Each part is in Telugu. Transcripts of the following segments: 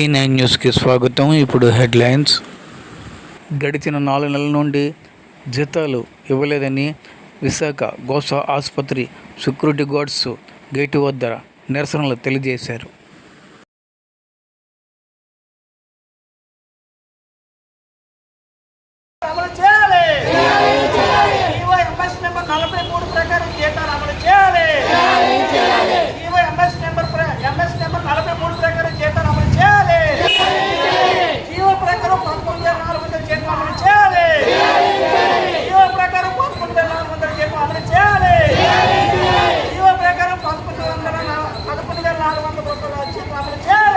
వి నైన్ న్యూస్కి స్వాగతం ఇప్పుడు హెడ్లైన్స్ గడిచిన నాలుగు నెలల నుండి జీతాలు ఇవ్వలేదని విశాఖ గోసా ఆసుపత్రి సెక్యూరిటీ గార్డ్స్ గేటు వద్ద నిరసనలు తెలియజేశారు ప్రకారం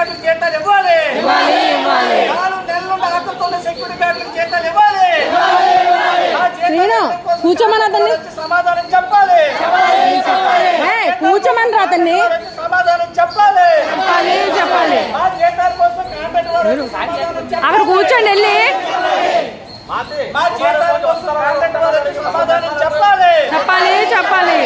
గార్డుల జీతాలు ఇవ్వాలి. నాలుగు నెలలు ఆకలితో సెక్యూరిటీ గార్డుల జీతాలు ఇవ్వాలి. కూర్చోమని అతన్ని. సమాధానం చెప్పాలి. కూర్చోమని రాతన్ని సమాధానం చెప్పాలి. చెప్పాలి. అక్కడ కూర్చోండి వెళ్ళి. చెప్పాలి. చెప్పాలి చెప్పాలి.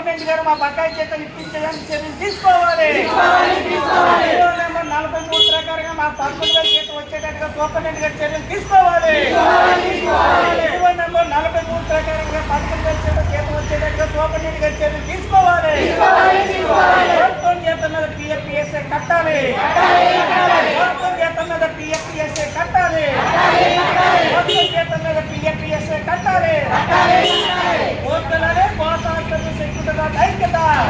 సూపరింటెండెంట్ గారు మా బకాయి చేత ఇప్పించడానికి చర్యలు తీసుకోవాలి. నలభై మూడు ప్రకారంగా మా పదకొండు గారి చేత వచ్చేటట్టుగా సూపరింటెండెంట్ గారు చర్యలు తీసుకోవాలి. నలభై మూడు ప్రకారంగా పదకొండు గారి చేత చేత వచ్చేటట్టుగా గారి చర్యలు తీసుకోవాలి. Eita!